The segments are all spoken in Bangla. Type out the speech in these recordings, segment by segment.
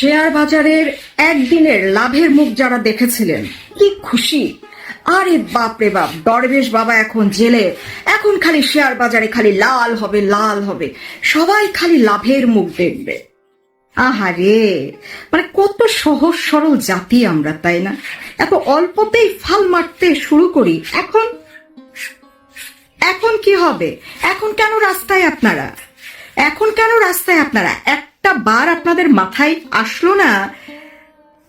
শেয়ার বাজারের একদিনের লাভের মুখ যারা দেখেছিলেন, কি খুশি। আরে বাপ রে বাপ, দরবেশ বাবা এখন জেলে। এখন খালি শেয়ার বাজারে খালি লাল হবে লাল হবে। সবাই খালি লাভের মুখ দেখবে। আহারে মানে কত সহজ সরল জাতি আমরা, তাই না? এত অল্পতেই ফাল মারতে শুরু করি, এখন এখন কি হবে? এখন কেন রাস্তায় আপনারা? এখন কেন রাস্তায় আপনারা? একটা বার আপনাদের মাথায় আসলো না?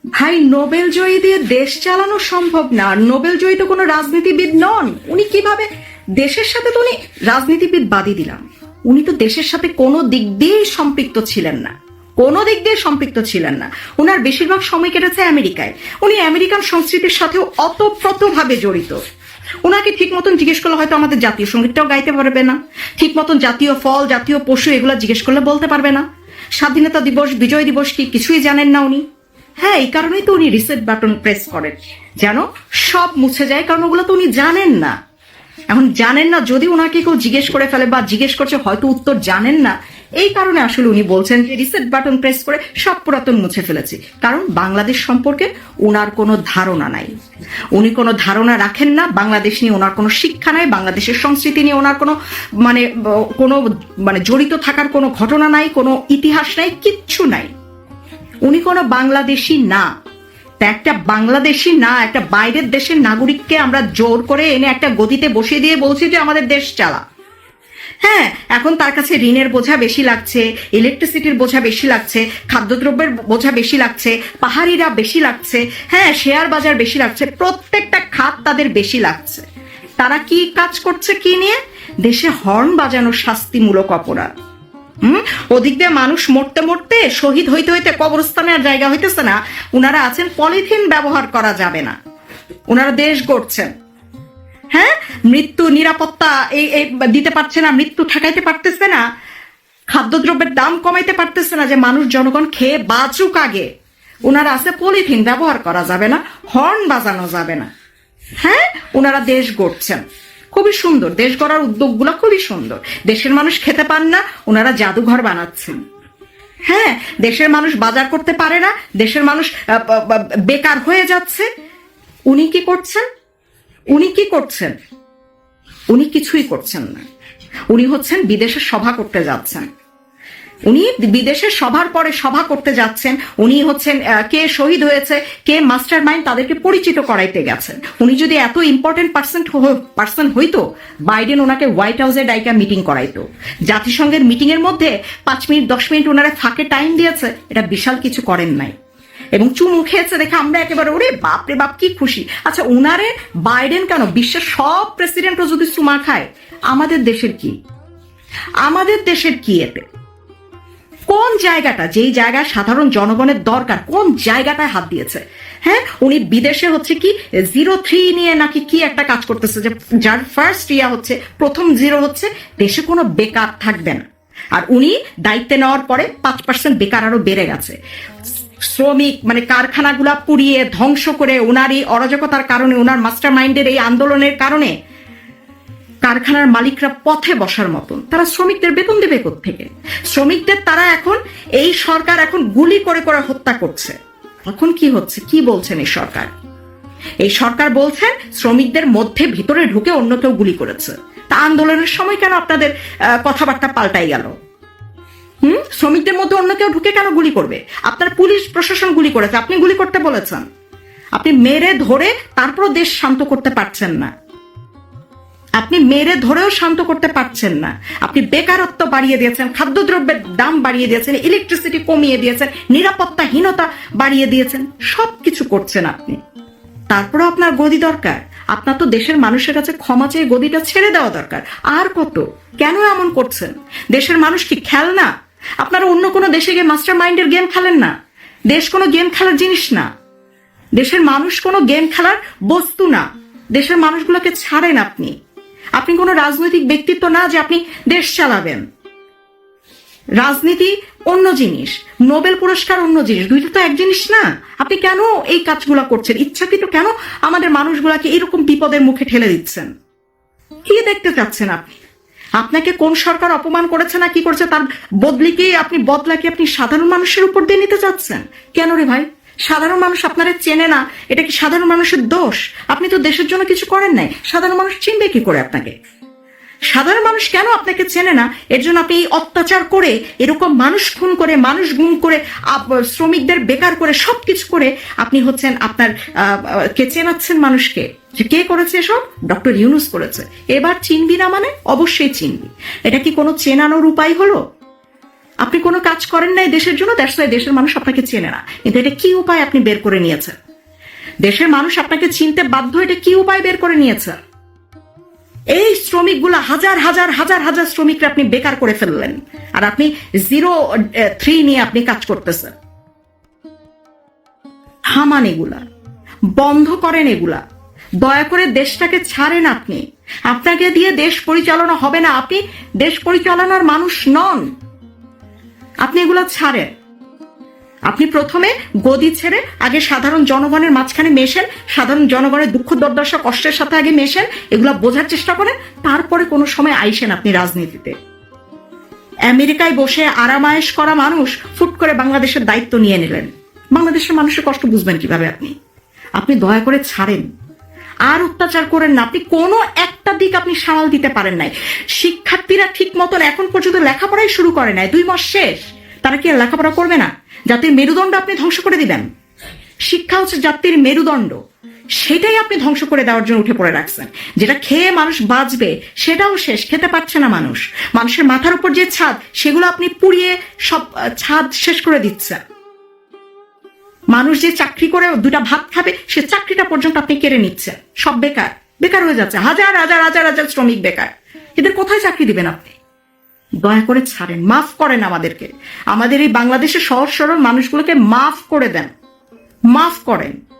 ভাই, নোবেল জয়ী দিয়ে দেশ চালানো সম্ভব না। নোবেল জয়ী তো কোনো রাজনীতিবিদ নন। উনি কীভাবে দেশের সাথে তো উনি রাজনীতিবিদ বাদই দিলাম। উনি তো দেশের সাথে কোনো দিক দিয়েই সম্পৃক্ত ছিলেন না। কোনো দিক দিয়ে সম্পৃক্ত ছিলেন না। ওনার বেশিরভাগ সময় কেটেছে আমেরিকায়। উনি আমেরিকান সংস্কৃতির সাথেও অতপ্রতভাবে জড়িত। ওনাকে ঠিক মতন জিজ্ঞেস করলে হয়তো আমাদের জাতীয় সঙ্গীতটাও গাইতে পারবে না। ঠিক মতন জাতীয় ফল, জাতীয় পশু এগুলো জিজ্ঞেস করলে বলতে পারবে না। স্বাধীনতা দিবস, বিজয় দিবস কি কিছুই জানেন না উনি? হ্যাঁ এই কারণেই তো উনি রিসেট বাটন প্রেস করেন। যেন সব মুছে যায়, কারণ ওগুলো তো উনি জানেন না। এখন জানেন না, যদি ওনাকে কেউ জিজ্ঞেস করে ফেলে বা জিজ্ঞেস করছে, হয়তো উত্তর জানেন না এই কারণে আসলে উনি বলছেন যে রিসেট বাটন প্রেস করে সব পুরাতন মুছে ফেলেছি। কারণ বাংলাদেশ সম্পর্কে ওনার কোনো ধারণা নাই। উনি কোনো ধারণা রাখেন না, বাংলাদেশ নিয়ে ওনার কোনো শিক্ষা নাই, বাংলাদেশের সংস্কৃতি নিয়ে ওনার কোনো মানে কোনো মানে জড়িত থাকার কোনো ঘটনা নাই, কোনো ইতিহাস নাই, কিচ্ছু নাই। উনি কোনো বাংলাদেশি না। তা একটা বাংলাদেশি না, একটা বাইরের দেশের নাগরিককে আমরা জোর করে এনে একটা গদিতে বসিয়ে দিয়ে বলছি যে আমাদের দেশ চালা। হ্যাঁ এখন তার কাছে ঋণের বোঝা বেশি লাগছে ইলেকট্রিসিটির বোঝা বেশি লাগছে, খাদ্যদ্রব্যের বোঝা বেশি লাগছে, পাহাড়িরা বেশি লাগছে হ্যাঁ শেয়ার বাজার বেশি লাগছে, প্রত্যেকটা খাত তাদের বেশি লাগছে। তারা কি কাজ করছে কি নিয়ে? দেশে হর্ন বাজানো শাস্তিমূলক অপরাধ। হুম? ওদিক দিয়ে মানুষ মরতে মরতে, শহীদ হইতে হইতে, কবরস্থানে আর জায়গা হইতেছে না, উনারা আছেন পলিথিন ব্যবহার করা যাবে না। ওনারা দেশ গড়ছেন। হ্যাঁ? মৃত্যু, নিরাপত্তা, এই দিতে পারছে না, মৃত্যু ঠেকাইতে পারতেছে না, খাদ্যদ্রব্যের দাম কমাইতে পারতেছে না যে মানুষ জনগণ খেয়ে বাঁচুক আগে। ওনারা আছে পলিথিন, ব্যবহার করা যাবে না, হর্ন বাজানো যাবে না। হ্যাঁ? ওনারা দেশ গড়ছেন। খুবই সুন্দর। দেশ গড়ার উদ্যোগগুলো খুবই সুন্দর। দেশের মানুষ খেতে পান না ওনারা জাদুঘর বানাচ্ছেন। হ্যাঁ? দেশের মানুষ বাজার করতে পারে না, দেশের মানুষ বেকার হয়ে যাচ্ছে। উনি কি করছেন? উনি কি করছেন? উনি কিছুই করছেন না। উনি হচ্ছেন বিদেশে সভা করতে যাচ্ছেন। উনি বিদেশে সভার পরে সভা করতে যাচ্ছেন। উনি হচ্ছেন কে শহীদ হয়েছে, কে মাস্টার মাইন্ড তাদেরকে পরিচিত করাইতে গেছেন। উনি যদি এত ইম্পর্টেন্ট পার্সেন্ট পার্সন হইতো, বাইডেন ওনাকে হোয়াইট হাউসে ডাইকা মিটিং করাইতো। জাতিসংঘের মিটিং এর মধ্যে পাঁচ মিনিট, দশ মিনিট ওনারা ফাঁকে টাইম দিয়েছে, এটা বিশাল কিছু করেন নাই। এবং চুমু খেয়েছে দেখে আমরা একেবারে, ওরে বাপ রে বাপ, কি খুশি। আচ্ছা উনারে বাইডেন কেন? বিশ্বের সব প্রেসিডেন্টও যদি চুমা খায়। আমাদের দেশের কি? আমাদের দেশের কি এতে? কোন জায়গাটা, যেই জায়গায় সাধারণ জনগণের দরকার, কোন জায়গাটায় হাত দিয়েছে? হ্যাঁ উনি বিদেশে হচ্ছে কি জিরো থ্রি নিয়ে নাকি কি একটা কাজ করতেছে যে, যার ফার্স্ট ইয়া হচ্ছে, প্রথম জিরো হচ্ছে, দেশে কোনো বেকার থাকবে না। আর উনি দায়িত্বে নেওয়ার পরে পাঁচ পার্সেন্ট বেকার আরও বেড়ে গেছে। শ্রমিক মানে কারখানাগুলা পুড়িয়ে ধ্বংস করে ওনার এই অরাজকতার কারণে ওনার মাস্টার মাইন্ডের এই আন্দোলনের কারণে কারখানার মালিকরা পথে বসার মতন। তারা শ্রমিকদের বেতন দেবে থেকে শ্রমিকদের তারা এখন, এই সরকার এখন গুলি করে করে হত্যা করছে। এখন কি হচ্ছে? কি বলছেন এই সরকার? এই সরকার বলছেন শ্রমিকদের মধ্যে ভিতরে ঢুকে অন্য কেউ গুলি করেছে। তা আন্দোলনের সময় কেন আপনাদের কথাবার্তা পাল্টাই গেল? হুম? শ্রমিকদের মধ্যে অন্য কেউ ঢুকে কেন গুলি করবে? আপনার পুলিশ, প্রশাসন গুলি করেছে। আপনি গুলি করতে বলেছেন। আপনি মেরে ধরে তারপরও দেশ শান্ত করতে পারছেন না। আপনি মেরে ধরেও শান্ত করতে পারছেন না। আপনি বেকারত্ব বাড়িয়ে দিয়েছেন, খাদ্যদ্রব্যের দাম বাড়িয়ে দিয়েছেন ইলেকট্রিসিটি কমিয়ে দিয়েছেন, নিরাপত্তাহীনতা বাড়িয়ে দিয়েছেন সব কিছু করছেন আপনি। তারপরে আপনার গদি দরকার। আপনার তো দেশের মানুষের কাছে ক্ষমা চেয়ে গদিটা ছেড়ে দেওয়া দরকার। আর কত? কেন এমন করছেন? দেশের মানুষ কি খেলনা? আপনারা অন্য কোনো দেশে গিয়ে মাস্টার মাইন্ডের গেম খেলেন না। দেশ কোনো গেম খেলার জিনিস না। দেশের মানুষ কোনো গেম খেলার বস্তু না। দেশের মানুষগুলোকে ছাড়েন আপনি। আপনি কোনো রাজনৈতিক ব্যক্তিত্ব না যে আপনি দেশ চালাবেন। রাজনীতি অন্য জিনিস। নোবেল পুরস্কার অন্য জিনিস। দুইটা তো এক জিনিস না। আপনি কেন এই কাজগুলো করছেন? ইচ্ছাকৃত কেন আমাদের মানুষগুলাকে এরকম বিপদের মুখে ঠেলে দিচ্ছেন? কি দেখতে চাচ্ছেন আপনি? আপনাকে কোন সরকার অপমান করেছে না কি করেছে তার বদলি কি আপনি বদলা কি আপনি সাধারণ মানুষের উপর দিয়ে নিতে চাচ্ছেন? কেন রে ভাই? সাধারণ মানুষ আপনারা চেনে না, এটা কি সাধারণ মানুষের দোষ? আপনি তো দেশের জন্য কিছু করেন নাই, সাধারণ মানুষ চিনবে কি করে আপনাকে? সাধারণ মানুষ কেন আপনাকে চেনে না? এর জন্য আপনি এই অত্যাচার করে, এরকম মানুষ খুন করে, মানুষ গুম করে শ্রমিকদের বেকার করে, সবকিছু করে আপনি হচ্ছেন আপনার কে চেনাচ্ছেন মানুষকে? যে কে করেছে এসব? ডক্টর ইউনুস করেছে। এবার চিনবি না মানে? অবশ্যই চিনবি। এটা কি কোনো চেনানোর উপায় হলো? আপনি কোনো কাজ করেন নাই দেশের জন্য দ্যাটস দেশের মানুষ আপনাকে চেনে না। কিন্তু এটা কি উপায় আপনি বের করে নিয়েছেন? দেশের মানুষ আপনাকে চিনতে বাধ্য, এটা কি উপায় বের করে নিয়েছেন? এই শ্রমিকগুলা হাজার হাজার হাজার হাজার শ্রমিকরা আপনি বেকার করে ফেললেন। আর আপনি জিরো থ্রি নিয়ে আপনি কাজ করতেছেন। থামান এগুলা, বন্ধ করেন এগুলা। দয়া করে দেশটাকে ছাড়েন আপনি। আপনাকে দিয়ে দেশ পরিচালনা হবে না। আপনি দেশ পরিচালনার মানুষ নন। আপনি এগুলা ছাড়েন। আপনি প্রথমে গদি ছেড়ে আগে সাধারণ জনগণের মাঝখানে মেশেন, সাধারণ জনগণের দুঃখ দুর্দশা, কষ্টের সাথে আগে মেশেন, এগুলো বোঝার চেষ্টা করেন, তারপরে কোনো সময় আইসেন আপনি রাজনীতিতে। আমেরিকায় বসে আরামায়েশ করা মানুষ ফুট করে বাংলাদেশের দায়িত্ব নিয়ে নিলেন। বাংলাদেশের মানুষের কষ্ট বুঝবেন কীভাবে আপনি। আপনি দয়া করে ছাড়েন। আর অত্যাচার করেন না। আপনি কোনো একটা দিক আপনি সামাল দিতে পারেন নাই। শিক্ষার্থীরা ঠিক মতন এখন পর্যন্ত লেখাপড়াই শুরু করে নাই। দুই মাস শেষ। তারা কি আর লেখাপড়া করবে না? জাতির মেরুদণ্ড আপনি ধ্বংস করে দিবেন। শিক্ষা হচ্ছে জাতির মেরুদণ্ড। সেটাই আপনি ধ্বংস করে দেওয়ার জন্য উঠে পড়ে রাখছেন। যেটা খেয়ে মানুষ বাঁচবে, সেটাও শেষ। খেতে পারছে না মানুষ। মানুষের মাথার উপর যে ছাদ, সেগুলো আপনি পুড়িয়ে সব ছাদ শেষ করে দিচ্ছেন। মানুষ যে চাকরি করে দুটা ভাত খাবে, সে চাকরিটা পর্যন্ত আপনি কেড়ে নিচ্ছেন। সব বেকার। বেকার হয়ে যাচ্ছে। হাজার হাজার হাজার হাজার শ্রমিক বেকার। এদের কোথায় চাকরি দিবেন আপনি? দয়া করে ছাড়েন। মাফ করেন আমাদেরকে। আমাদের এই বাংলাদেশের সহজ সরল মানুষগুলোকে মাফ করে দেন। মাফ করেন।